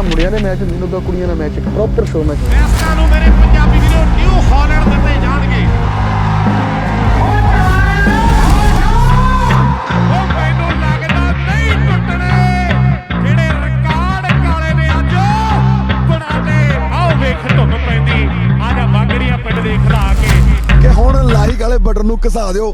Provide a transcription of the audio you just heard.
ਮੁੰਡਿਆਂ ਦੇ ਮੈਚ ਨਹੀਂ ਲੱਗਾ ਕੁੜੀਆਂ ਦਾ ਮੈਚ ਪ੍ਰੋਪਰ ਸ਼ੋਅ ਮੈਚ ਫੈਸਲਾ ਨੂੰ ਮੇਰੇ ਪੰਜਾਬੀ ਵੀਰੋ ਨਿਊ ਹਾਲੈਂਡ ਦਿੱਤੇ ਜਾਣਗੇ। ਉਹ ਲੱਗਦਾ ਜਿਹੜੇ ਆਓ ਵੇਖ ਧੁੰਮ ਪੈਂਦੀ। ਆ ਜਾ ਵਾਂਗੜੀਆਂ ਪਿੰਡ ਦੇ ਖਿਲਾ ਕੇ। ਕਿ ਹੁਣ ਲਾਈਕ ਵਾਲੇ ਬਟਨ ਨੂੰ ਘਸਾ ਦਿਓ।